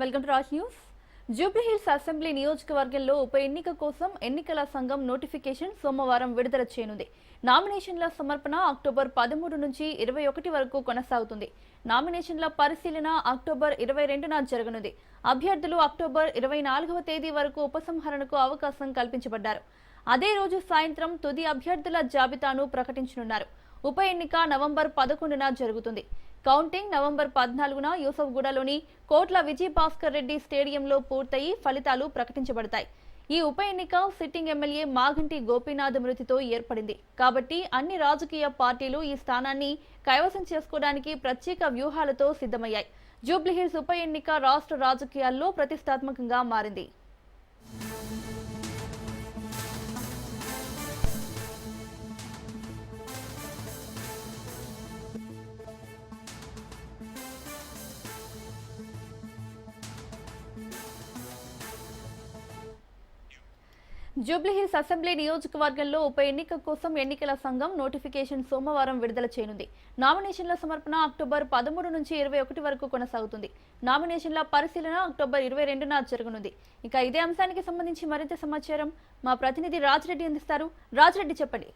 Welcome to Raj news. Jubilee Hills assembly నియోజకవర్గంలో ఉప ఎన్నిక కోసం ఎన్నికల సంఘం నోటిఫికేషన్ సోమవారం విడుదల చేయనుంది. నామినేషన్ల సమర్పణ అక్టోబర్ పదమూడు నుంచి ఇరవై ఒకటి వరకు కొనసాగుతుంది. నామినేషన్ల పరిశీలన అక్టోబర్ ఇరవై రెండున జరగనుంది. అభ్యర్థులు అక్టోబర్ ఇరవై నాలుగవ తేదీ వరకు ఉపసంహరణకు అవకాశం కల్పించబడ్డారు. అదే రోజు సాయంత్రం తుది అభ్యర్థుల జాబితాను ప్రకటించనున్నారు. ఉప ఎన్నిక నవంబర్ పదకొండున జరుగుతుంది. కౌంటింగ్ నవంబర్ పద్నాలుగున యూసఫ్గూడలోని కోట్ల విజయ్ భాస్కర్ రెడ్డి స్టేడియంలో పూర్తయి ఫలితాలు ప్రకటించబడతాయి. ఈ ఉప ఎన్నిక సిట్టింగ్ ఎమ్మెల్యే మాగంటి గోపీనాథ్ మృతితో ఏర్పడింది. కాబట్టి అన్ని రాజకీయ పార్టీలు ఈ స్థానాన్ని కైవసం చేసుకోవడానికి ప్రత్యేక వ్యూహాలతో సిద్ధమయ్యాయి. జూబ్లీహిల్స్ ఉప ఎన్నిక రాష్ట్ర రాజకీయాల్లో ప్రతిష్టాత్మకంగా మారింది. జూబ్లీహిల్స్ అసెంబ్లీ నియోజకవర్గంలో ఉప ఎన్నిక కోసం ఎన్నికల సంఘం నోటిఫికేషన్ సోమవారం విడుదల చేయనుంది. నామినేషన్ల సమర్పణ అక్టోబర్ పదమూడు నుంచి ఇరవై ఒకటి వరకు కొనసాగుతుంది. నామినేషన్ల పరిశీలన అక్టోబర్ ఇరవై రెండున జరగనుంది. ఇక ఇదే అంశానికి సంబంధించి మరింత సమాచారం మా ప్రతినిధి రాజిరెడ్డి అందిస్తారు. రాజిరెడ్డి చెప్పండి.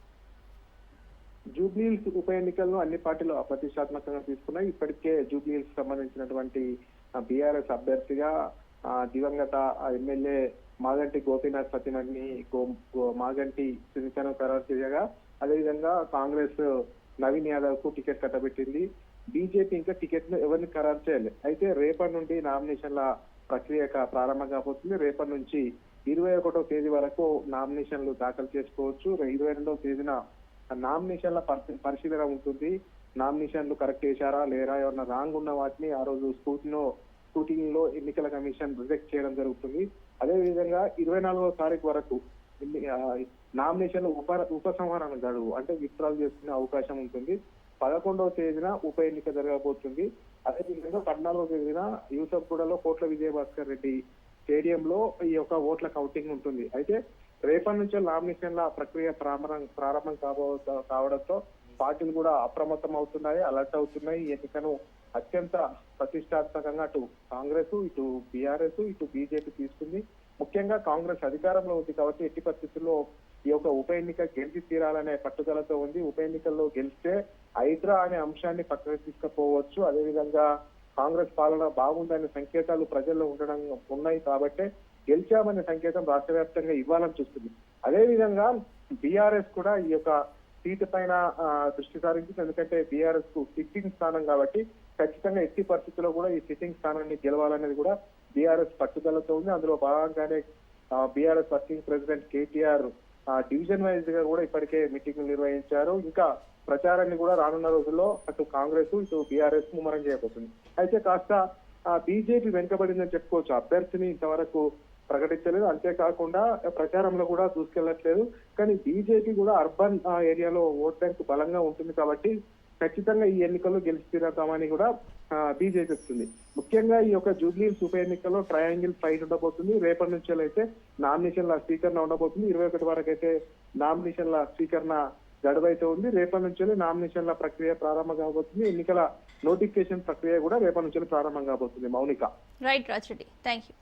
జూబ్లీహిల్స్ ఉప ఎన్నికలను అన్ని పార్టీలు ప్రతిష్టాత్మకంగా తీసుకున్నాయి. ఇప్పటికే జూబ్లీహిల్స్ సంబంధించినటువంటి బీఆర్ఎస్ అభ్యర్థిగా దివంగత ఎమ్మెల్యే మాగంటి గోపీనాథ్ సత్యమణి గో- గో- మాగంటి సునీతను ఖరారు చేయగా అదేవిధంగా కాంగ్రెస్ నవీన్ యాదవ్కు టికెట్ కట్టబెట్టింది. బీజేపీ ఇంకా టికెట్ను ఎవరిని ఖరారు చేయలేదు అయితే రేపటి నుండి నామినేషన్ల ప్రక్రియ ప్రారంభం కాబోతుంది. రేపటి నుంచి ఇరవై ఒకటో తేదీ వరకు నామినేషన్లు దాఖలు చేసుకోవచ్చు. ఇరవై రెండవ తేదీన నామినేషన్ల పరి- పరిశీలన ఉంటుంది. నామినేషన్లు కరెక్ట్ చేశారా లేరా ఏమన్నా రాంగ్ ఉన్న వాటిని ఆ రోజు స్కూటీలో స్కూటీలో ఎన్నికల కమిషన్ రిజెక్ట్ చేయడం జరుగుతుంది. అదే విధంగా ఇరవై నాలుగో తారీఖు వరకు ఎన్ని- నామినేషన్లు ఉప ఉపసంహరణ గడువు అంటే విత్డ్రాల్ చేసుకునే అవకాశం ఉంటుంది. పదకొండవ తేదీన ఉప ఎన్నిక జరగబోతుంది. అదే విధంగా పద్నాలుగో తేదీన యూసఫ్గూడలో కోట్ల విజయభాస్కర్ రెడ్డి స్టేడియంలో ఈ యొక్క ఓట్ల కౌంటింగ్ ఉంటుంది. అయితే రేపటి నుంచే నామినేషన్ల ప్రక్రియ ప్రారంభం ప్రారంభం కాబో కావడంతో పార్టీలు కూడా అప్రమత్తం అవుతున్నాయి అలర్ట్ అవుతున్నాయి. ఈ ఎన్నికను అత్యంత ప్రతిష్టాత్మకంగా అటు కాంగ్రెస్ ఇటు బీఆర్ఎస్ ఇటు బీజేపీ తీసుకుంది. ముఖ్యంగా కాంగ్రెస్ అధికారంలో ఉంది కాబట్టి ఎట్టి పరిస్థితుల్లో ఈ యొక్క ఉప ఎన్నిక గెలిచి తీరాలనే పట్టుదలతో ఉంది. ఉప ఎన్నికల్లో గెలిస్తే హైడ్రా అనే అంశాన్ని పక్కన తీసుకుపోవచ్చు. అదేవిధంగా కాంగ్రెస్ పాలన బాగుందనే సంకేతాలు ప్రజల్లో ఉండడం ఉన్నాయి కాబట్టే గెలిచామనే సంకేతం రాష్ట్ర వ్యాప్తంగా ఇవ్వాలని చూస్తుంది. అదేవిధంగా బీఆర్ఎస్ కూడా ఈ యొక్క సీటు పైన దృష్టి సారించింది. ఎందుకంటే బీఆర్ఎస్కు సిట్టింగ్ స్థానం కాబట్టి ఖచ్చితంగా ఎట్టి పరిస్థితుల్లో కూడా ఈ సిట్టింగ్ స్థానాన్ని గెలవాలనేది కూడా బీఆర్ఎస్ పట్టుదలతో ఉంది. అందులో భాగంగానే B R S working president K T R division వైజ్గా కూడా ఇప్పటికే మీటింగ్లు నిర్వహించారు. ఇంకా ప్రచారాన్ని కూడా రానున్న రోజుల్లో అటు కాంగ్రెస్ ఇటు బీఆర్ఎస్ ముమ్మరం చేయబోతుంది. అయితే కాస్త బీజేపీ వెనుకబడిందని చెప్పుకోవచ్చు. అభ్యర్థిని ఇంతవరకు ప్రకటించలేదు. అంతేకాకుండా ప్రచారంలో కూడా దూసుకెళ్ళట్లేదు కానీ బీజేపీ కూడా అర్బన్ ఆ, ఏరియాలో ఓట్ బ్యాంక్ బలంగా ఉంటుంది కాబట్టి ఖచ్చితంగా ఈ ఎన్నికల్లో గెలిచి తీరతామని కూడా బీజేపీ వస్తుంది ముఖ్యంగా ఈ యొక్క జూబ్లీ ఉప ఎన్నికల్లో ట్రయాంగిల్ ఫైట్ ఉండబోతుంది. రేపటి నుంచి అయితే నామినేషన్ల స్వీకరణ ఉండబోతుంది. ఇరవై ఒకటి వరకు అయితే నామినేషన్ల స్వీకరణ గడువైతే ఉంది. రేపటి నుంచి నామినేషన్ల ప్రక్రియ ప్రారంభం కాబోతుంది. ఎన్నికల నోటిఫికేషన్ ప్రక్రియ కూడా రేపటి నుంచి ప్రారంభం కాబోతుంది. Mounika. Right Rajireddy thank you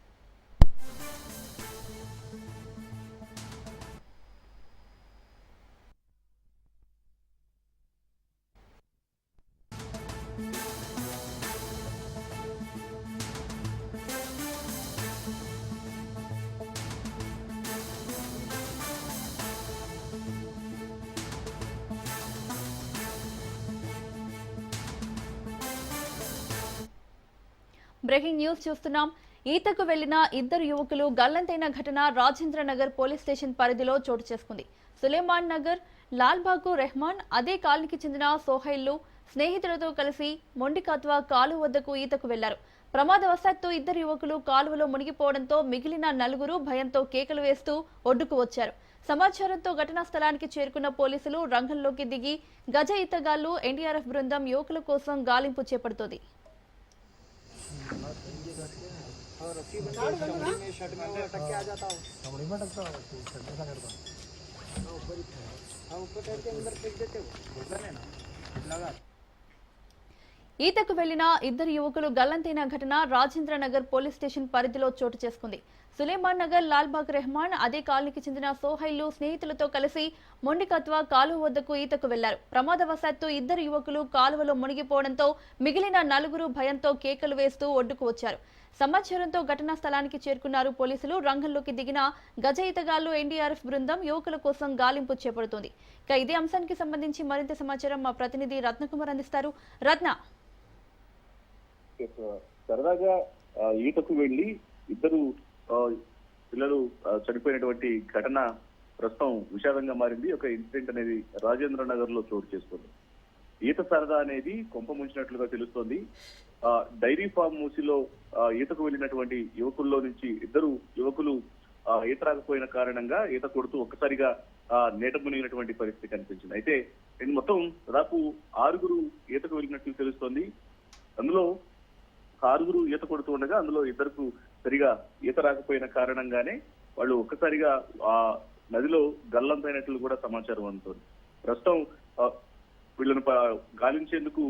breaking news చూస్తున్నాం. ఈతకు వెళ్ళిన ఇద్దరు యువకులు గల్లంతైన ఘటన రాజేంద్ర నగర్ పోలీస్ స్టేషన్ పరిధిలో చోటు చేసుకుంది. సులేమాన్ నగర్ లాల్బాగు రెహమాన్ అదే కాలనీకి చెందిన సోహైల్లు స్నేహితులతో కలిసి మొండికత్వ కాలు వద్దకు ఈతకు వెళ్ళారు. ప్రమాదవశాత్తు ఇద్దరు యువకులు కాలువలో మునిగిపోవడంతో మిగిలిన నలుగురు భయంతో కేకలు వేస్తూ ఒడ్డుకు వచ్చారు. సమాచారంతో ఘటనా స్థలానికి చేరుకున్న పోలీసులు రంగంలోకి దిగి గజ ఈతగాళ్ళు ఎన్డీఆర్ఎఫ్ బృందం యువకుల కోసం గాలింపు చేపడుతోంది. ఈతకు వెళ్ళిన ఇద్దరు యువకులు గల్లంతైన ఘటన రాజేంద్ర నగర్ పోలీస్ స్టేషన్ పరిధిలో చోటు చేసుకుంది. సులేమాన్ నగర్ లాల్బాగ్ రెహమాన్ అదే కాలనీకి చెందిన సోహైలు స్నేహితులతో కలిసి మొండికత్వ కాలువ వద్దకు ఈతకు వెళ్ళారు. ప్రమాదవశాత్తు ఇద్దరు యువకులు కాలువలో మునిగిపోవడంతో మిగిలిన నలుగురు భయంతో కేకలు వేస్తూ ఒడ్డుకు వచ్చారు. సమాచారంతో ఘటనా స్థలానికి చేరుకున్నారు పోలీసులు. రంగంలోకి దిగిన గజ ఈతగాళ్ళు ఎన్డీఆర్ఎఫ్ బృందం యువకుల కోసం గాలింపు చేపడుతోంది. ఇక ఇదే అంశానికి సంబంధించి మరింత సమాచారం మా ప్రతినిధి రత్నకుమార్ అందిస్తారు. రత్న. సరదాగా ఈతకు వెళ్ళి ఇద్దరు పిల్లలు చనిపోయినటువంటి ఘటన ప్రస్తుతం విషాదంగా మారింది. ఒక ఇన్సిడెంట్ అనేది రాజేంద్ర నగర్లో చోటు చేసుకుంది. ఈత సరదా అనేది కొంప ముంచినట్లుగా తెలుస్తోంది. ఆ, డైరీ ఫామ్ మూసిలో ఈతకు వెళ్ళినటువంటి యువకుల్లో నుంచి ఇద్దరు యువకులు ఆ, ఈత రాకపోయిన కారణంగా ఈత కొడుతూ ఒక్కసారిగా ఆ, నేట మునిగినటువంటి పరిస్థితి కనిపించింది. అయితే ఇది మొత్తం దాదాపు ఆరుగురు ఈతకు వెళ్ళినట్లు తెలుస్తోంది. అందులో ఆరుగురు ఈత కొడుతూ ఉండగా అందులో ఇద్దరుకు సరిగా ఈత రాకపోయిన కారణంగానే వాళ్ళు ఒక్కసారిగా ఆ నదిలో గల్లంతైనట్లు కూడా సమాచారం అందుతోంది. ప్రస్తుతం వీళ్ళను గాలించేందుకు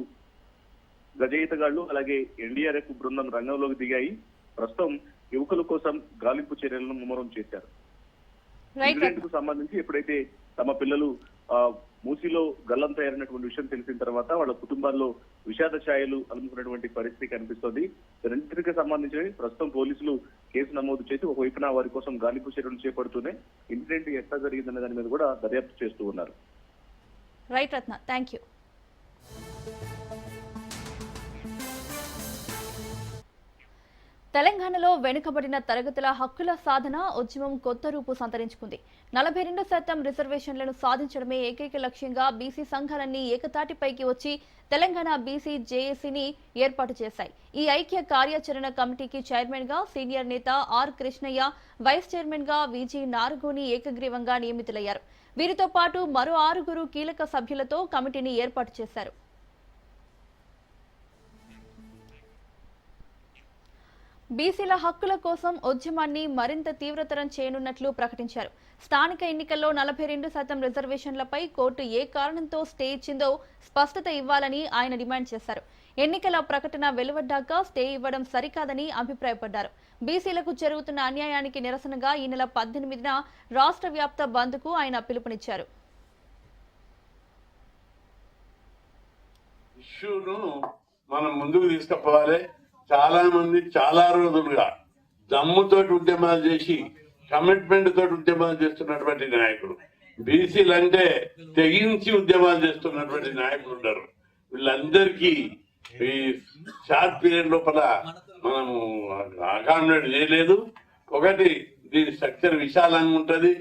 గజ ఈతగాళ్ళు అలాగే ఎన్డీఆర్ఎఫ్ బృందం రంగంలోకి దిగాయి. ప్రస్తుతం యువకుల కోసం గాలింపు చర్యలను ముమ్మరం చేశారు. కు సంబంధించి ఎప్పుడైతే తమ పిల్లలు ఆ, మూసిలో గల్లంతయ్యారన్నటువంటి విషయం తెలిసిన తర్వాత వాళ్ళ కుటుంబాల్లో విషాద ఛాయలు అలుముకున్నటువంటి పరిస్థితి కనిపిస్తోంది. రెండింటికి సంబంధించి ప్రస్తుతం పోలీసులు కేసు నమోదు చేసి ఒకవైపున వారి కోసం గాలింపు చర్యలు చేపడుతూనే ఇన్సిడెంట్ ఎట్లా జరిగిందనే దాని మీద కూడా దర్యాప్తు చేస్తూ ఉన్నారు. రైట్ రత్న థ్యాంక్ యూ తెలంగాణలో వెనుకబడిన తరగతుల హక్కుల సాధన ఉద్యమం కొత్త రూపు సంతరించుకుంది. నలభై రెండు శాతం రిజర్వేషన్లను సాధించడమే ఏకైక లక్ష్యంగా బీసీ సంఘాలన్నీ ఏకతాటిపైకి వచ్చి తెలంగాణ బీసీ జేఏసీని ఏర్పాటు చేశాయి. ఈ ఐక్య కార్యాచరణ కమిటీకి చైర్మన్గా సీనియర్ నేత ఆర్ కృష్ణయ్య వైస్ చైర్మన్గా విజి నారగోని ఏకగ్రీవంగా నియమితులయ్యారు. వీరితో పాటు మరో ఆరుగురు కీలక సభ్యులతో కమిటీని ఏర్పాటు చేశారు. బీసీల హక్కుల కోసం ఉద్యమాన్ని మరింత తీవ్రతరం చేయనున్నట్లు ప్రకటించారు. స్థానిక ఎన్నికల్లో నలభై రెండు శాతం రిజర్వేషన్లపై కోర్టు ఏ కారణంతో స్టే ఇచ్చిందో స్పష్టత ఇవ్వాలని ఆయన డిమాండ్ చేశారు. ఎన్నికల ప్రకటన వెలువడ్డాక స్టే ఇవ్వడం సరికాదని అభిప్రాయపడ్డారు. బీసీలకు జరుగుతున్న అన్యాయానికి నిరసనగా ఈ నెల పద్దెనిమిదిన రాష్ట్ర వ్యాప్త బంద్కు ఆయన పిలుపునిచ్చారు. ఇష్యూను మనం ముందుకు తీసుకుపోవాలి. చాలా మంది చాలా రోజులుగా దమ్ముతోటి ఉద్యమాలు చేసి కమిట్మెంట్ తోటి ఉద్యమాలు చేస్తున్నటువంటి నాయకుడు బీసీలు అంటే తెగించి ఉద్యమాలు చేస్తున్నటువంటి నాయకులు ఉన్నారు వీళ్ళందరికీ ఈ షార్ట్ పీరియడ్ లోపల మనము అకామిడేట్ చేయలేదు. ఒకటి దీని స్ట్రక్చర్ విశాలంగా ఉంటది.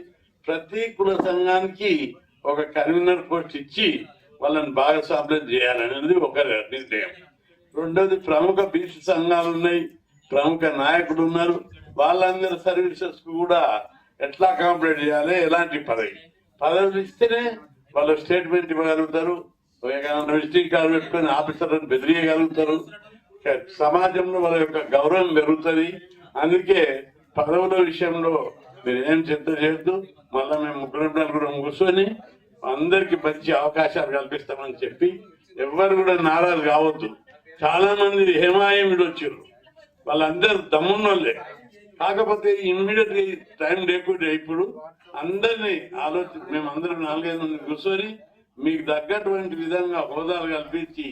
ప్రతి కుల సంఘానికి ఒక కన్వీనర్ పోస్ట్ ఇచ్చి వాళ్ళని భాగస్వామ్యం చేయాలనేది ఒక నిర్ణయం. రెండోది ప్రముఖ బీసీ సంఘాలు ఉన్నాయి ప్రముఖ నాయకులు ఉన్నారు. వాళ్ళందరి సర్వీసెస్ కూడా ఎట్లా కాంప్లీట్ చేయాలి ఎలాంటి పదవి? పదవులు ఇస్తేనే వాళ్ళు స్టేట్మెంట్ ఇవ్వగలుగుతారు. విజిటింగ్ కార్డు పెట్టుకొని ఆఫీసర్లను బెదిరియగలుగుతారు. సమాజంలో వాళ్ళ యొక్క గౌరవం పెరుగుతుంది. అందుకే పదవుల విషయంలో మీరు ఏం చింత చేయొద్దు. మళ్ళా మేము ముగ్గురు నలుగురం కూర్చొని అందరికి మంచి అవకాశాలు కల్పిస్తామని చెప్పి ఎవ్వరు కూడా నారాజు కావద్దు. చాలా మంది హేమాయముడు వచ్చారు. వాళ్ళందరూ దమ్మున్నోళ్ళే. కాకపోతే ఇమ్మీడియట్ టైం లేకుండా ఇప్పుడు అందరినీ ఆలోచి మేము అందరం నాలుగైదు మంది కూర్చొని మీకు తగ్గటువంటి విధంగా హోదాలు కల్పించి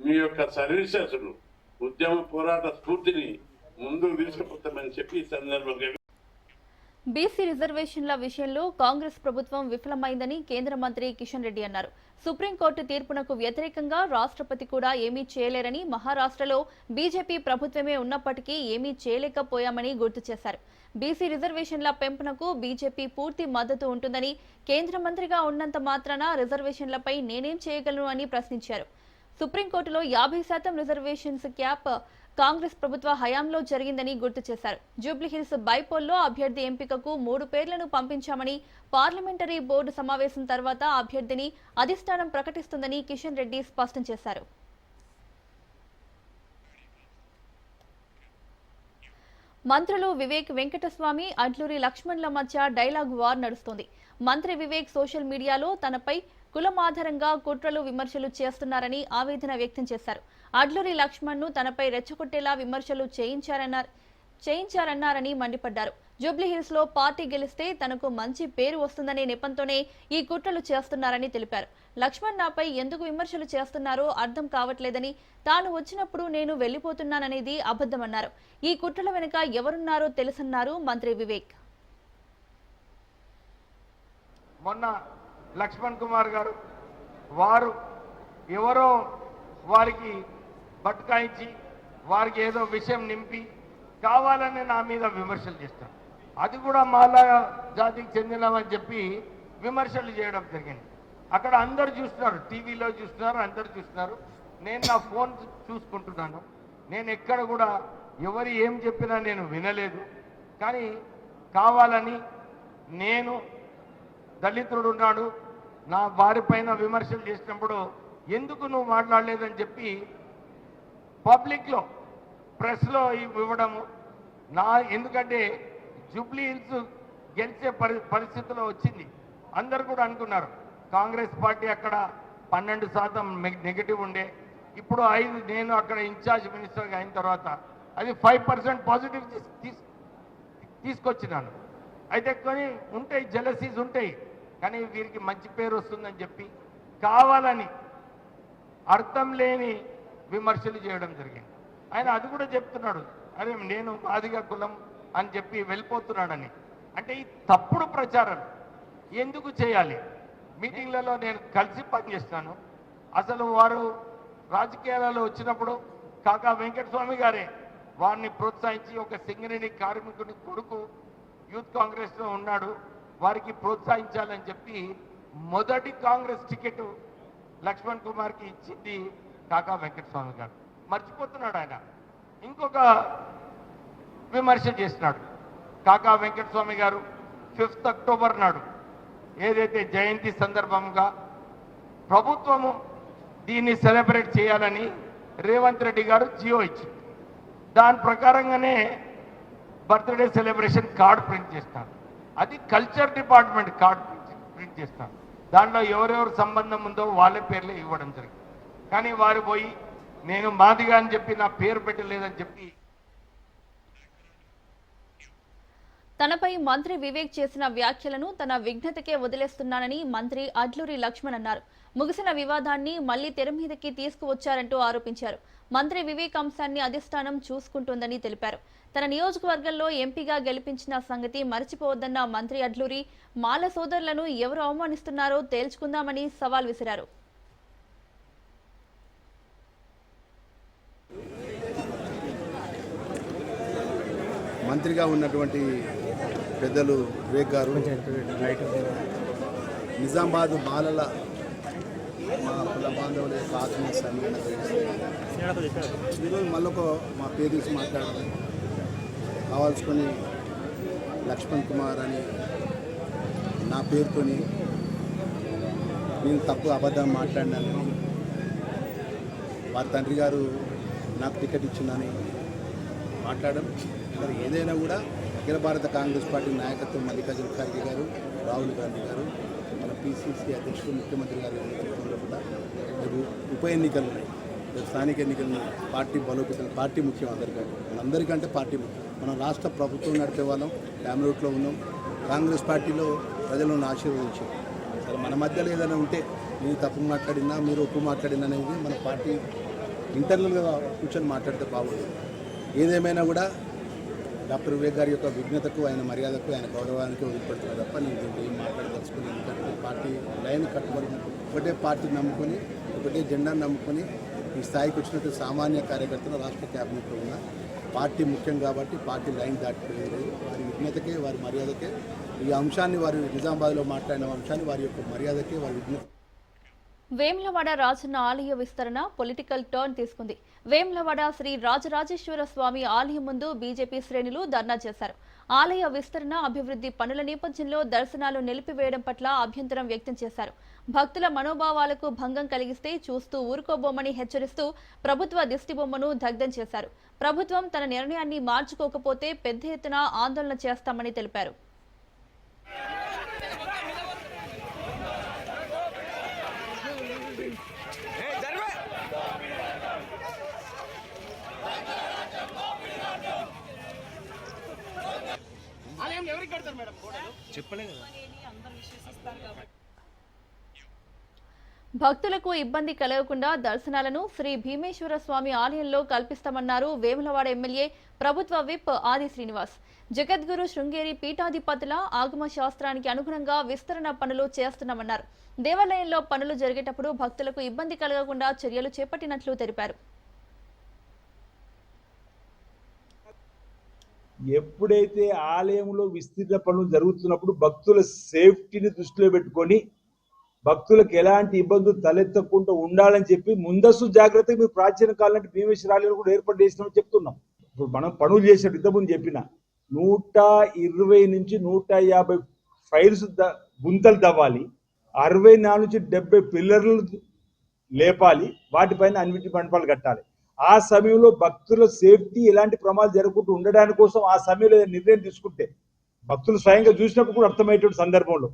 మీ యొక్క సర్వీసెస్ ఉద్యమ పోరాట స్ఫూర్తిని ముందుకు తీసుకుపోతామని చెప్పి ఈ సందర్భంగా బీసీ రిజర్వేషన్ల విషయంలో కాంగ్రెస్ ప్రభుత్వం విఫలమైందని కేంద్ర మంత్రి కిషన్ రెడ్డి అన్నారు. సుప్రీంకోర్టు తీర్పునకు వ్యతిరేకంగా రాష్ట్రపతి కూడా ఏమీ చేయలేరని మహారాష్ట్రలో బీజేపీ ప్రభుత్వమే ఉన్నప్పటికీ ఏమీ చేయలేకపోయామని గుర్తు చేశారు. బీసీ రిజర్వేషన్ల పెంపునకు బీజేపీ పూర్తి మద్దతు ఉంటుందని కేంద్ర మంత్రిగా ఉన్నంత మాత్రాన రిజర్వేషన్లపై నేనేం చేయగలను అని ప్రశ్నించారు. సుప్రీంకోర్టులో యాభై శాతం రిజర్వేషన్స్ క్యాప్ కాంగ్రెస్ ప్రభుత్వ హయాంలో జరిగిందని గుర్తు చేశారు. జూబ్లీహిల్స్ బైపోల్లో అభ్యర్థి ఎంపికకు మూడు పేర్లను పంపించామని పార్లమెంటరీ బోర్డు సమావేశం తర్వాత అభ్యర్థిని అధిష్టానం ప్రకటిస్తుందని కిషన్ రెడ్డి స్పష్టం చేశారు. మంత్రులు వివేక్ వెంకటస్వామి అడ్లూరి లక్ష్మణ్ల మధ్య డైలాగ్ వార్ నడుస్తోంది. మంత్రి వివేక్ సోషల్ మీడియాలో తనపై కులం ఆధారంగా కుట్రలు విమర్శలు చేస్తున్నారని ఆవేదన వ్యక్తం చేశారు. అడ్లూరి లక్ష్మణ్ను తనపై రెచ్చగొట్టేలా విమర్శలు చేయించారన్నారు చేయించారన్నారని మండిపడ్డారు. జూబ్లీహిల్స్లో పార్టీ గెలిస్తే తనకు మంచి పేరు వస్తుందనే నెపంతోనే ఈ కుట్రలు చేస్తున్నారని తెలిపారు. లక్ష్మణ్ నాపై ఎందుకు విమర్శలు చేస్తున్నారో అర్థం కావట్లేదని తాను వచ్చినప్పుడు నేను వెళ్ళిపోతున్నాననేది అబద్ధమన్నారు. ఈ కుట్రల వెనుక ఎవరున్నారో తెలుసన్నారు మంత్రి వివేక్. మొన్న లక్ష్మణ్ కుమార్ గారు వారు ఎవరో వారికి బట్కాయించి వారికి ఏదో విషయం నింపి కావాలని నా మీద విమర్శలు చేస్తారు. అది కూడా మాలా జాతికి చెందినమని చెప్పి విమర్శలు చేయడం జరిగింది. అక్కడ అందరు చూస్తున్నారు టీవీలో చూస్తున్నారు అందరు చూస్తున్నారు. నేను నా ఫోన్ చూసుకుంటున్నాను. నేను ఎక్కడ కూడా ఎవరు ఏం చెప్పినా నేను వినలేదు. కానీ కావాలని నేను దళితుడు ఉన్నాడు నా వారి పైన విమర్శలు చేసినప్పుడు ఎందుకు నువ్వు మాట్లాడలేదని చెప్పి పబ్లిక్లో ప్రెస్లో ఇవ్వడము నా ఎందుకంటే జూబ్లీ హిల్స్ గెలిచే పరి పరిస్థితిలో వచ్చింది. అందరు కూడా అనుకున్నారు. కాంగ్రెస్ పార్టీ అక్కడ పన్నెండు శాతం నెగిటివ్ ఉండే. ఇప్పుడు ఐదు నేను అక్కడ ఇన్ఛార్జ్ మినిస్టర్గా అయిన తర్వాత అది ఫైవ్ పర్సెంట్ పాజిటివ్ తీసు తీసుకొచ్చినాను. అయితే కొన్ని ఉంటాయి జలసీస్ ఉంటాయి. కానీ వీరికి మంచి పేరు వస్తుందని చెప్పి కావాలని అర్థం లేని విమర్శలు చేయడం జరిగింది. ఆయన అది కూడా చెప్తున్నాడు అరే నేను మాదిగా కులం అని చెప్పి వెళ్ళిపోతున్నాడని. అంటే ఈ తప్పుడు ప్రచారం ఎందుకు చేయాలి? మీటింగ్లలో నేను కలిసి పనిచేస్తాను అసలు వారు రాజకీయాలలో వచ్చినప్పుడు కాకా వెంకటస్వామి గారే వారిని ప్రోత్సహించి ఒక సింగరేణి కార్మికుని కొడుకు యూత్ కాంగ్రెస్లో ఉన్నాడు. వారికి ప్రోత్సహించాలని చెప్పి మొదటి కాంగ్రెస్ టికెట్ లక్ష్మణ్ కుమార్కి ఇచ్చింది కాకా వెంకటస్వామి గారు. మర్చిపోతున్నాడు ఆయన. ఇంకొక విమర్శ చేసినాడు కాకా వెంకటస్వామి గారు ఫిఫ్త్ అక్టోబర్ నాడు ఏదైతే జయంతి సందర్భంగా ప్రభుత్వము దీన్ని సెలబ్రేట్ చేయాలని రేవంత్ రెడ్డి గారు జియో ఇచ్చింది. దాని ప్రకారంగానే బర్త్డే సెలబ్రేషన్ కార్డ్ ప్రింట్ చేస్తాను అది కల్చర్ డిపార్ట్మెంట్ కార్డ్ ప్రింట్ చేస్తాను. దాంట్లో ఎవరెవరు సంబంధం ఉందో వాళ్ళ పేర్లు ఇవ్వడం జరిగింది. కానీ వారు పోయి నేను మాదిగా అని చెప్పి నా పేరు పెట్టలేదని చెప్పి తనపై మంత్రి వివేక్ చేసిన వ్యాఖ్యలను తన విఘ్నతకే వదిలేస్తున్నానని మంత్రి అడ్లూరి లక్ష్మణ్ అన్నారు. ముగిసిన వివాదాన్ని మళ్ళీ తెర మీదకి తీసుకువచ్చారంటూ ఆరోపించారు. మంత్రి వివేక్ అంశాన్ని అధిష్టానం చూసుకుంటుందని తెలిపారు. తన నియోజకవర్గంలో ఎంపీగా గెలిపించిన సంగతి మరచిపోవద్దన్న మంత్రి అడ్లూరి మాల సోదరులను ఎవరు అవమానిస్తున్నారో తేల్చుకుందామని సవాల్ విసిరారు. మంత్రిగా ఉన్నటువంటి పెద్దలు వివేక్ గారు నిజామాబాద్ బాలల మా కుల బాంధవుల యొక్క ఆత్మీయ సమ్మేళన ఈరోజు మళ్ళొక మా పేరెంట్స్ మాట్లాడాలి కావాల్సుకొని లక్ష్మణ్ కుమార్ అని నా పేరుతోని నేను తప్పు అబద్ధం మాట్లాడినాను. వారి తండ్రి గారు నాకు టికెట్ ఇచ్చిందని మాట్లాడడం. మరి ఏదైనా కూడా అఖిల భారత కాంగ్రెస్ పార్టీ నాయకత్వం మల్లికార్జున ఖార్గే గారు రాహుల్ గాంధీ గారు మన పిసిసి అధ్యక్షుడు ముఖ్యమంత్రి గారి నేతృత్వంలో కూడా రేపు ఉప ఎన్నికలు ఉన్నాయి. రేపు స్థానిక ఎన్నికలు పార్టీ బలోపేతం పార్టీ ముఖ్యం అందరికంటే. మనందరికంటే పార్టీ ముఖ్యం. మనం రాష్ట్ర ప్రభుత్వం నడిపే వాళ్ళం డామినేట్లో ఉన్నాం. కాంగ్రెస్ పార్టీలో ప్రజలను ఆశీర్వదించాం. సరే మన మధ్యలో ఏదైనా ఉంటే నేను తప్పు మాట్లాడినా మీరు ఒప్పు మాట్లాడినా అనేది మన పార్టీ ఇంటర్నల్గా కూర్చొని మాట్లాడితే బాగుంటుంది. ఏదేమైనా కూడా డాక్టర్ వివేక్ గారి యొక్క విఘ్నతకు ఆయన మర్యాదకు ఆయన గౌరవానికి వదిలిపెడుతున్నారు తప్ప నేను దీంట్లో ఏం మాట్లాడదలుచుకుని ఎందుకంటే పార్టీ లైన్ కట్టుబడి ఒకటే పార్టీ నమ్ముకొని ఒకటే జెండాను నమ్ముకొని ఈ స్థాయికి వచ్చినట్టు సామాన్య కార్యకర్తలు రాష్ట్ర క్యాబినెట్లో ఉన్న పార్టీ ముఖ్యం కాబట్టి పార్టీ లైన్ దాటిపోయారు వారి విజ్ఞతకే వారి మర్యాదకే ఈ అంశాన్ని వారు నిజామాబాద్లో మాట్లాడిన అంశాన్ని వారి యొక్క మర్యాదకే వారి విజ్ఞత వేములవాడ రాజన్న ఆలయ విస్తరణ పొలిటికల్ టర్న్ తీసుకుంది. వేములవాడ శ్రీ రాజరాజేశ్వర స్వామి ఆలయం ముందు బీజేపీ శ్రేణులు ధర్నా చేశారు. ఆలయ విస్తరణ అభివృద్ధి పనుల నేపథ్యంలో దర్శనాలు నిలిపివేయడం పట్ల అభ్యంతరం వ్యక్తం చేశారు. భక్తుల మనోభావాలకు భంగం కలిగిస్తే చూస్తూ ఊరుకోబొమ్మని హెచ్చరిస్తూ ప్రభుత్వ దిష్టిబొమ్మను దగ్ధం చేశారు. ప్రభుత్వం తన నిర్ణయాన్ని మార్చుకోకపోతే పెద్ద ఎత్తున ఆందోళన చేస్తామని తెలిపారు. చెప్పలేదు కదా. భక్తులకు ఇబ్బంది కలగకుండా దర్శనాలను శ్రీ భీమేశ్వర స్వామి ఆలయంలో కల్పిస్తామన్నారు వేములవాడ ఎమ్మెల్యే ప్రభుత్వ విప్ ఆది శ్రీనివాస్. జగద్గురు శృంగేరి పీఠాధిపతుల ఆగమ శాస్త్రానికి అనుగుణంగా విస్తరణ పనులు చేస్తున్నామన్నారు. దేవాలయంలో పనులు జరిగేటప్పుడు భక్తులకు ఇబ్బంది కలగకుండా చర్యలు చేపట్టినట్లు తెలిపారు. ఎప్పుడైతే ఆలయంలో విస్తీర్ణ పనులు జరుగుతున్నప్పుడు భక్తుల సేఫ్టీని దృష్టిలో పెట్టుకొని భక్తులకు ఎలాంటి ఇబ్బందులు తలెత్తకుండా ఉండాలని చెప్పి ముందస్తు జాగ్రత్తగా మీరు ప్రాచీన కాలం నాటి భీమేశ్వరాలయంలో కూడా ఏర్పాటు చేసినామని చెప్తున్నాం. ఇప్పుడు మనం పనులు చేసినట్టు ఇంతకుముందు చెప్పిన నూట ఇరవై నుంచి నూట యాభై ఫైల్స్ గుంతలు తవ్వాలి అరవై నాలుగు నుంచి డెబ్బై పిల్లర్లు లేపాలి వాటిపైన అన్నిటి మండపాలు కట్టాలి. ఆ సమయంలో భక్తుల సేఫ్టీ ఎలాంటి ప్రమాదాలు జరగకుండా ఉండడానికి కోసం ఆ సమయంలో నిర్ణయం తీసుకుంటే భక్తులు స్వయంగా చూసినప్పుడు కూడా అర్థమయ్యేటువంటి సందర్భంలో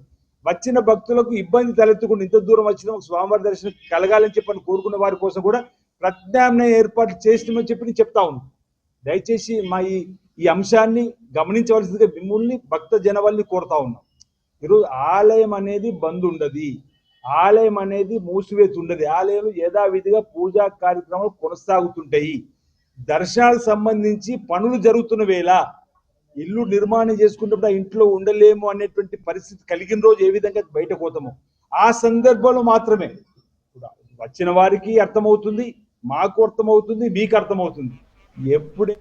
వచ్చిన భక్తులకు ఇబ్బంది తలెత్తకుండా ఇంత దూరం వచ్చిన స్వామివారి దర్శనం కలగాలని చెప్పని కోరుకున్న వారి కోసం కూడా ప్రత్యామ్నాయ ఏర్పాట్లు చేసినామని చెప్పి నేను చెప్తా ఉన్నాను దయచేసి మా ఈ ఈ అంశాన్ని గమనించవలసిందిగా మిమ్మల్ని భక్త జనవల్ని కోరుతా ఉన్నాం. ఈరోజు ఆలయం అనేది బంద్ ఉండదు. ఆలయం అనేది మూసివేసి ఉండదు ఆలయం యథావిధిగా పూజా కార్యక్రమాలు కొనసాగుతుంటాయి. దర్శనాలకు సంబంధించి పనులు జరుగుతున్న వేళ ఇల్లు నిర్మాణం చేసుకున్నప్పుడు ఆ ఇంట్లో ఉండలేము అనేటువంటి పరిస్థితి కలిగిన రోజు ఏ విధంగా బయట పోతామో ఆ సందర్భంలో మాత్రమే. వచ్చిన వారికి అర్థమవుతుంది మాకు అర్థమవుతుంది మీకు అర్థమవుతుంది. ఎప్పుడే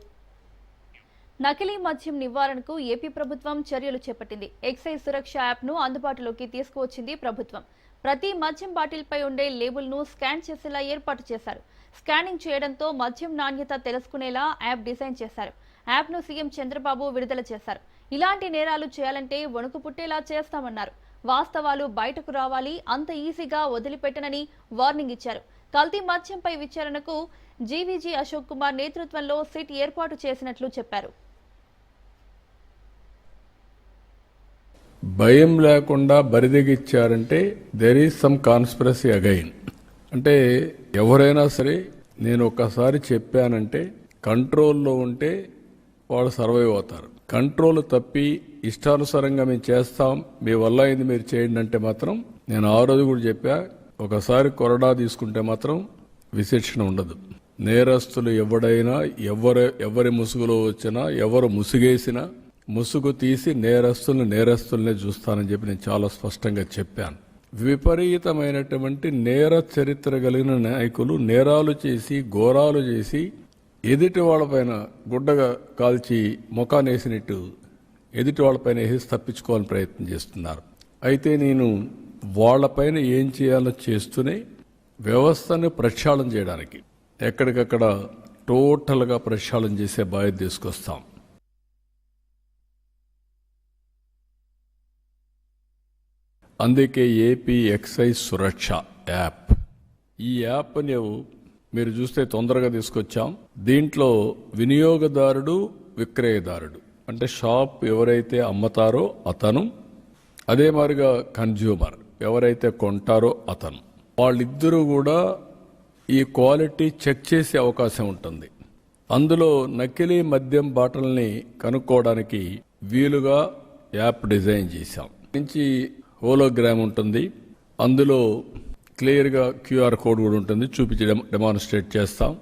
నకిలీ మద్యం నివారణకు ఏపీ ప్రభుత్వం చర్యలు చేపట్టింది. ఎక్సైజ్ సురక్ష యాప్ను అందుబాటులోకి తీసుకువచ్చింది ప్రభుత్వం. ప్రతి మద్యం బాటిల్పై ఉండే లేబుల్ను స్కాన్ చేసేలా ఏర్పాటు చేశారు. స్కానింగ్ చేయడంతో మద్యం నాణ్యత తెలుసుకునేలా యాప్ డిజైన్ చేశారు. యాప్ను సీఎం చంద్రబాబు విడుదల చేశారు. ఇలాంటి నేరాలు చేయాలంటే వణుకు పుట్టేలా చేస్తామన్నారు. వాస్తవాలు బయటకు రావాలి అంత ఈజీగా వదిలిపెట్టనని వార్నింగ్ ఇచ్చారు. కల్తీ మద్యంపై విచారణకు జీవీజీ అశోక్ కుమార్ నేతృత్వంలో సిట్ ఏర్పాటు చేసినట్లు చెప్పారు. భయం లేకుండా బరిదెగిచ్చారంటే there is some conspiracy again అంటే ఎవరైనా సరే నేను ఒక్కసారి చెప్పానంటే కంట్రోల్లో ఉంటే వాళ్ళు సర్వైవ్ అవుతారు. కంట్రోల్ తప్పి ఇష్టానుసారంగా మేము చేస్తాం. మీ వల్ల అయింది మీరు చేయండి అంటే మాత్రం నేను ఆ రోజు కూడా చెప్పా ఒకసారి కొరడా తీసుకుంటే మాత్రం విశిక్షణ ఉండదు. నేరస్తులు ఎవడైనా ఎవరు ఎవరి ముసుగులో వచ్చినా ఎవరు ముసుగేసినా ముసుగు తీసి నేరస్తుల్ని నేరస్తుల్నే చూస్తానని చెప్పి నేను చాలా స్పష్టంగా చెప్పాను. విపరీతమైనటువంటి నేర చరిత్ర కలిగిన నాయకులు నేరాలు చేసి ఘోరాలు చేసి ఎదుటి వాళ్ళపైన గుడ్డగా కాల్చి ముఖాన్ని వేసినట్టు ఎదుటి వాళ్ళపైన వేసి తప్పించుకోవాలని ప్రయత్నం చేస్తున్నారు. అయితే నేను వాళ్ళపైన ఏం చేయాలో చేస్తూనే వ్యవస్థను ప్రక్షాళన చేయడానికి ఎక్కడికక్కడ టోటల్గా ప్రక్షాళన చేసే బాధ్యత తీసుకొస్తాం. అందుకే ఏపీ ఎక్సైజ్ సురక్ష యాప్. ఈ యాప్ని మీరు చూస్తే తొందరగా తీసుకొచ్చాం. దీంట్లో వినియోగదారుడు విక్రయదారుడు. అంటే షాప్ ఎవరైతే అమ్మతారో అతను అదే మాదిరిగా కన్జ్యూమర్ ఎవరైతే కొంటారో అతను. వాళ్ళిద్దరూ కూడా ఈ క్వాలిటీ చెక్ చేసే అవకాశం ఉంటుంది. అందులో నకిలీ మద్యం బాటల్ని కనుక్కోవడానికి వీలుగా యాప్ డిజైన్ చేశాం. నుంచి హోలోగ్రామ్ ఉంటుంది. అందులో క్లియర్గా క్యూఆర్ కోడ్ కూడా ఉంటుంది. చూపించి డెమాన్స్ట్రేట్ చేస్తాం.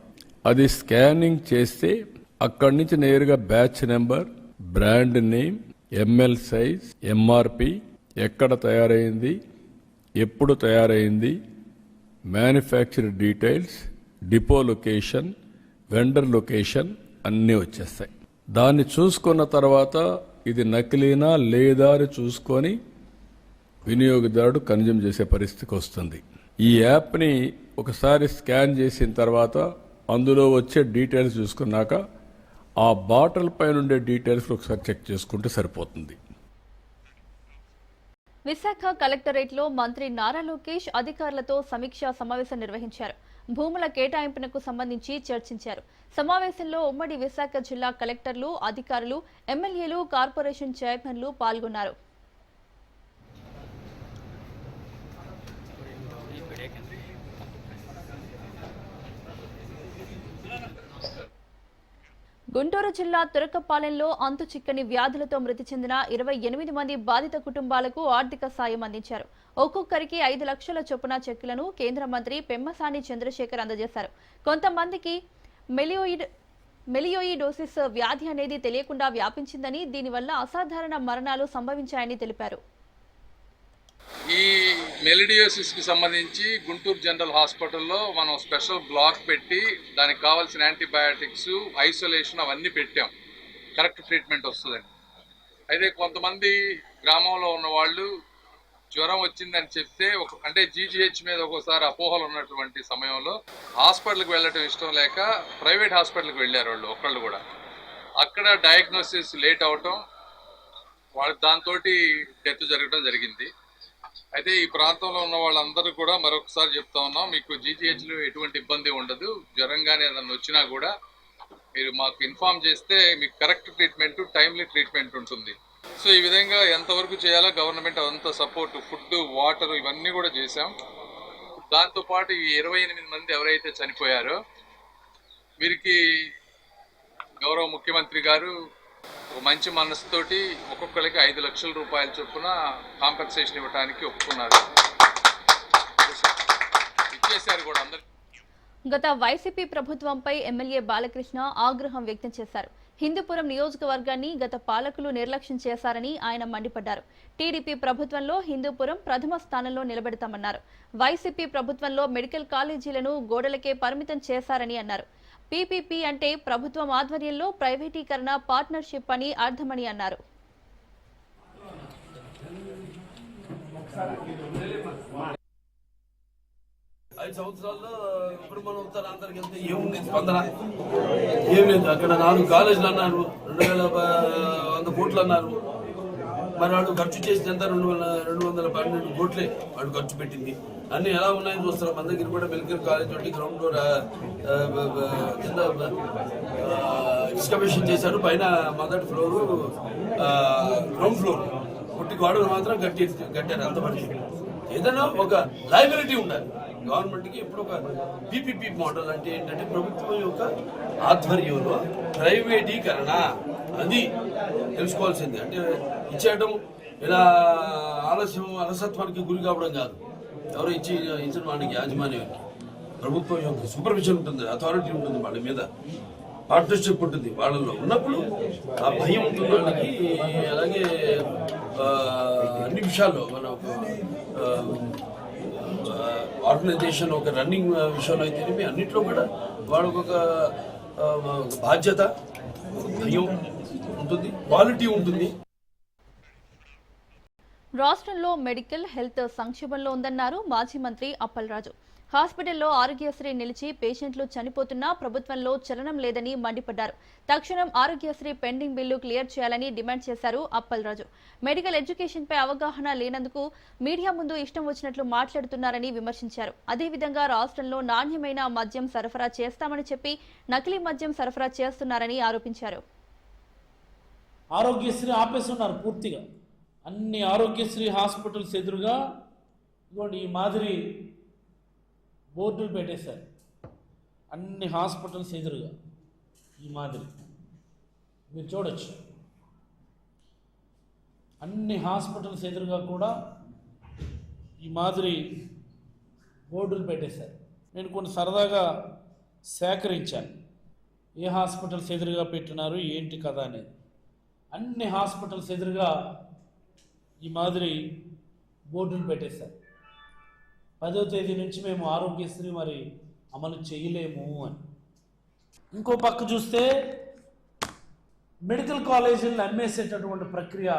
అది స్కానింగ్ చేస్తే అక్కడి నుంచి నేరుగా batch number brand name M L size M R P ఎక్కడ తయారైంది ఎప్పుడు తయారైంది manufacture details depot location vendor location అన్నీ వచ్చేస్తాయి. దాన్ని చూసుకున్న తర్వాత ఇది నకిలీనా లేదా అని చూసుకొని వినియోగదారుడు కన్జ్యూమ్ చేసే పరిస్థితికి వస్తుంది. ఈ యాప్ని ఒకసారి స్కాన్ చేసిన తర్వాత అందులో వచ్చే డీటెయిల్స్ చూసుకున్నాక ఆ బాటిల్ పైన ఉండే డీటెయిల్స్ ఒకసారి చెక్ చేసుకుంటే సరిపోతుంది. విశాఖ కలెక్టరేట్లో మంత్రి నారా లోకేష్ అధికారులతో సమీక్షా సమావేశం నిర్వహించారు. భూముల కేటాయింపునకు సంబంధించి చర్చించారు. సమావేశంలో ఉమ్మడి విశాఖ జిల్లా కలెక్టర్లు అధికారులు ఎమ్మెల్యేలు కార్పొరేషన్ చైర్మన్లు పాల్గొన్నారు. గుంటూరు జిల్లా తురకపాలెంలో అంతు చిక్కని వ్యాధులతో మృతి చెందిన ఇరవై ఎనిమిది మంది బాధిత కుటుంబాలకు ఆర్థిక సాయం అందించారు. ఒక్కొక్కరికి ఐదు లక్షల చొప్పున చెక్కులను కేంద్ర మంత్రి పెమ్మసాని చంద్రశేఖర్ అందజేశారు. కొంతమందికి మెలియోయిడ్ మెలియోయిడోసిస్ వ్యాధి అనేది తెలియకుండా వ్యాపించిందని దీనివల్ల అసాధారణ మరణాలు సంభవించాయని తెలిపారు. ఈ మెలిడియోసిస్కి సంబంధించి గుంటూరు జనరల్ హాస్పిటల్లో మనం స్పెషల్ బ్లాక్ పెట్టి దానికి కావాల్సిన యాంటీబయాటిక్స్ ఐసోలేషన్ అవన్నీ పెట్టాం. కరెక్ట్ ట్రీట్మెంట్ వస్తుందండి అయితే కొంతమంది గ్రామంలో ఉన్న వాళ్ళు జ్వరం వచ్చిందని చెప్తే ఒక అంటే జీజీహెచ్ మీద ఒక్కోసారి అపోహలు ఉన్నటువంటి సమయంలో హాస్పిటల్కి వెళ్ళటం ఇష్టం లేక ప్రైవేట్ హాస్పిటల్కి వెళ్ళారు వాళ్ళు ఒకళ్ళు కూడా. అక్కడ డయాగ్నోసిస్ లేట్ అవటం వాళ్ళ దాంతో డెత్ జరగడం జరిగింది. అయితే ఈ ప్రాంతంలో ఉన్న వాళ్ళందరూ కూడా మరొకసారి చెప్తా ఉన్నాం మీకు GGH లో ఎటువంటి ఇబ్బంది ఉండదు. జ్వరం కానీ ఏదన్నా వచ్చినా కూడా మీరు మాకు ఇన్ఫార్మ్ చేస్తే మీకు కరెక్ట్ ట్రీట్మెంట్ టైమ్లీ ట్రీట్మెంట్ ఉంటుంది. సో ఈ విధంగా ఎంతవరకు చేయాలో గవర్నమెంట్ అంత సపోర్ట్ ఫుడ్ వాటర్ ఇవన్నీ కూడా చేశాం. దాంతో పాటు ఈ ఇరవై ఎనిమిది మంది ఎవరైతే చనిపోయారో వీరికి గౌరవ ముఖ్యమంత్రి గారు ఒక మంచి మనసుతోటి ఒక్కొక్కరికి ఐదు లక్షల రూపాయల చొప్పున కాంపెన్సేషన్ ఇవ్వడానికి ఒప్పుకున్నారు. ఇచ్చేశారు కూడా అందరు. గత వైసీపీ ప్రభుత్వంపై ఎమ్మెల్యే బాలకృష్ణ ఆగ్రహం వ్యక్తం చేశారు. హిందూపురం నియోజకవర్గాన్ని గత పాలకులు నిర్లక్ష్యం చేశారని ఆయన మండిపడ్డారు. టీడీపీ ప్రభుత్వంలో హిందూపురం ప్రథమ స్థానంలో నిలబెడతామన్నారు. వైసీపీ ప్రభుత్వంలో మెడికల్ కాలేజీలను గోడలకే పరిమితం చేశారని అన్నారు. పీపీపీ అంటే ప్రభుత్వం ఆధ్వర్యంలో ప్రైవేటీకరణ పార్ట్నర్షిప్ అని అర్థమని అన్నారు. ఐదు సంవత్సరాల్లో ఇప్పుడు మనం ఉత్తరాంధ్రకి వెళ్తే ఏముంది స్పందన? ఏం లేదు. అక్కడ నాలుగు కాలేజీలు అన్నారు. రెండు వేల వంద కోట్లు అన్నారు. మరి వాడు ఖర్చు చేసినంత రెండు వందల రెండు వందల పన్నెండు కోట్లే వాడు ఖర్చు పెట్టింది. అన్ని ఎలా ఉన్నాయని చూస్తారు మన దగ్గర కూడా మెడికల్ కాలేజ్ ఒకటి గ్రౌండ్ ఫ్లోర్ కింద ఎక్స్కవేషన్ చేశారు. పైన మొదటి ఫ్లోరు గ్రౌండ్ ఫ్లోర్ పుట్టి గోడలు మాత్రం కట్టి కట్టారు అంత మనిషి. ఏదైనా ఒక లైబిలిటీ ఉండాలి. గవర్నమెంట్కి ఎప్పుడు ఒక పీపీపీ మోడల్ అంటే ఏంటంటే ప్రభుత్వం యొక్క ఆధ్వర్యంలో ప్రైవేటీకరణ అది తెలుసుకోవాల్సింది. అంటే ఇచ్చేయటం ఇలా ఆలస్యం అలసత్వానికి గురి కావడం కాదు. ఎవరో ఇచ్చి ఇచ్చిన వాడికి యాజమాన్యానికి ప్రభుత్వం యొక్క సూపర్విజన్ ఉంటుంది అథారిటీ ఉంటుంది వాళ్ళ మీద. పార్ట్నర్షిప్ ఉంటుంది వాళ్ళలో. ఉన్నప్పుడు ఆ భయం ఉంటుంది వాళ్ళకి. అలాగే అన్ని విషయాల్లో మన ఒక ఆర్గనైజేషన్ ఒక రన్నింగ్ విషయంలో అయితే అన్నిట్లో కూడా వాళ్ళకొక బాధ్యత భయం. ఉంటుంది. క్వాలిటీ ఉంటుంది. రాష్ట్రంలో మెడికల్ హెల్త్ సంక్షోభంలో ఉందన్నారు మాజీ మంత్రి అప్పలరాజు. హాస్పిటల్లో ఆరోగ్యశ్రీ నిలిచి పేషెంట్లు చనిపోతున్నా ప్రభుత్వంలో చలనం లేదని మండిపడ్డారు. తక్షణం ఆరోగ్యశ్రీ పెండింగ్ బిల్లు క్లియర్ చేయాలని డిమాండ్ చేశారు అప్పలరాజు. మెడికల్ ఎడ్యుకేషన్ పై అవగాహన లేనందుకు మీడియా ముందు ఇష్టం వచ్చినట్లు మాట్లాడుతున్నారని విమర్శించారు. అదేవిధంగా రాష్ట్రంలో నాణ్యమైన మద్యం సరఫరా చేస్తామని చెప్పి నకిలీ మద్యం సరఫరా చేస్తున్నారని ఆరోపించారు. ఆరోగ్యశ్రీ ఆపేస్తున్నారు పూర్తిగా. అన్ని ఆరోగ్యశ్రీ హాస్పిటల్స్ ఎదురుగా ఇదిగోండి ఈ మాదిరి బోర్డులు పెట్టేశారు. అన్ని హాస్పిటల్స్ ఎదురుగా ఈ మాదిరి. మీరు చూడొచ్చు. అన్ని హాస్పిటల్స్ ఎదురుగా కూడా ఈ మాదిరి బోర్డులు పెట్టేశారు. నేను కొన్ని సరదాగా సేకరించాను. ఏ హాస్పిటల్స్ ఎదురుగా పెట్టినారు ఏంటి కథ అనేది. అన్ని హాస్పిటల్స్ ఎదురుగా ఈ మాదిరి బోర్డులు పెట్టేశారు. పదో తేదీ నుంచి మేము ఆరోగ్యశ్రీ మరి అమలు చేయలేము అని. ఇంకో పక్క చూస్తే మెడికల్ కాలేజీలను అమ్మేసేటటువంటి ప్రక్రియ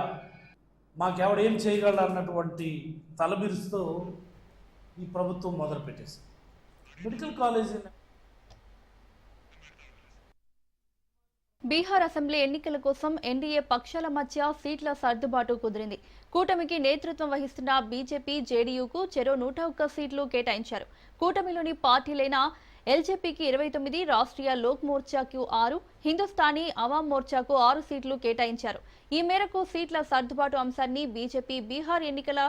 మాకెవడేం చేయగలరు అన్నటువంటి తలబిరుస్తూ ఈ ప్రభుత్వం మొదలుపెట్టేసింది. మెడికల్ కాలేజీని బీహార్ అసెంబ్లీ ఎన్నికల కోసం ఎన్డీఏ పక్షాల మధ్య సీట్ల సర్దుబాటు కుదిరింది. కూటమికి నేతృత్వం వహిస్తున్న బీజేపీ జేడీయూకు చెరో నూట ఒక్క సీట్లు కేటాయించారు. కూటమిలోని పార్టీలైన ఎల్జేపీకి ఇరవై తొమ్మిది రాష్ట్రీయ లోక్ మోర్చాకు ఆరు హిందుస్థానీ అవాం మోర్చాకు ఆరు సీట్లు కేటాయించారు. ఈ మేరకు సీట్ల సర్దుబాటు అంశాన్ని బీజేపీ బీహార్ ఎన్నికల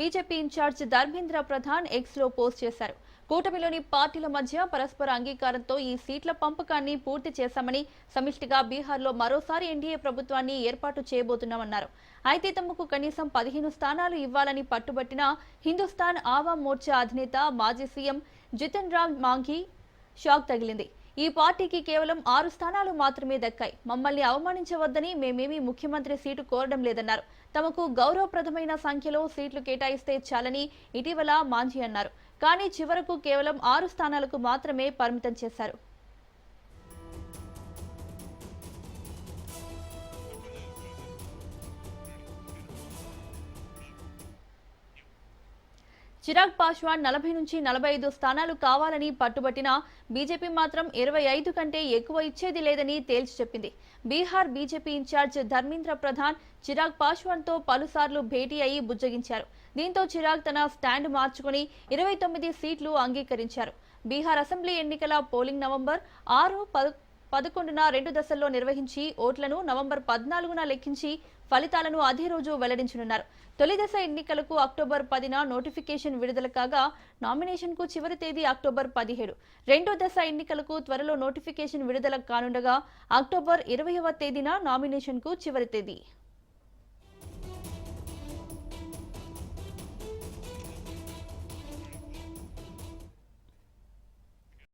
బీజేపీ ఇన్ఛార్జ్ ధర్మేంద్ర ప్రధాన్ ఎక్స్లో పోస్ట్ చేశారు. కూటమిలోని పార్టీల మధ్య పరస్పర అంగీకారంతో ఈ సీట్ల పంపకాన్ని పూర్తి చేశామని సమిష్టిగా బీహార్లో మరోసారి ఎన్డీఏ ప్రభుత్వాన్ని ఏర్పాటు చేయబోతున్నామన్నారు. అయితే తమకు కనీసం పదిహేను స్థానాలు ఇవ్వాలని పట్టుబట్టిన హిందుస్థాన్ ఆవాం మోర్చా అధినేత మాజీ C M Jitan Ram Manjhi shock తగిలింది. ఈ పార్టీకి కేవలం ఆరు స్థానాలు మాత్రమే దక్కాయి. మమ్మల్ని అవమానించవద్దని మేమేమీ ముఖ్యమంత్రి సీటు కోరడం లేదన్నారు. తమకు గౌరవప్రదమైన సంఖ్యలో సీట్లు కేటాయిస్తే చాలని ఇటీవల మాంజీ అన్నారు. కానీ చివరకు కేవలం ఆరు స్థానాలకు మాత్రమే పరిమితం చేశారు. చిరాగ్ పాశ్వాన్ నలభై నుంచి నలభై ఐదు స్థానాలు కావాలని పట్టుబట్టిన బీజేపీ మాత్రం ఇరవై ఐదు కంటే ఎక్కువ ఇచ్చేది లేదని తేల్చి చెప్పింది. Bihar B J P in charge Dharmendra Pradhan Chirag పాస్వాన్తో పలుసార్లు భేటీ అయి బుజ్జగించారు. దీంతో చిరాగ్ తన స్టాండ్ మార్చుకుని ఇరవై తొమ్మిది సీట్లు అంగీకరించారు. బీహార్ అసెంబ్లీ ఎన్నికల పోలింగ్ నవంబర్ ఆరు పద- పదకొండున రెండు దశల్లో నిర్వహించి ఓట్లను నవంబర్ పద్నాలుగున లెక్కించి ఫలితాలను అదే రోజు వెల్లడించనున్నారు. తొలి దశ ఎన్నికలకు అక్టోబర్ పదిన నోటిఫికేషన్ విడుదల కాగా నామినేషన్కు చివరి తేదీ అక్టోబర్ పదిహేడు. రెండో దశ ఎన్నికలకు త్వరలో నోటిఫికేషన్ విడుదల కానుండగా అక్టోబర్ ఇరవైవ తేదీన నామినేషన్కు చివరి తేదీ.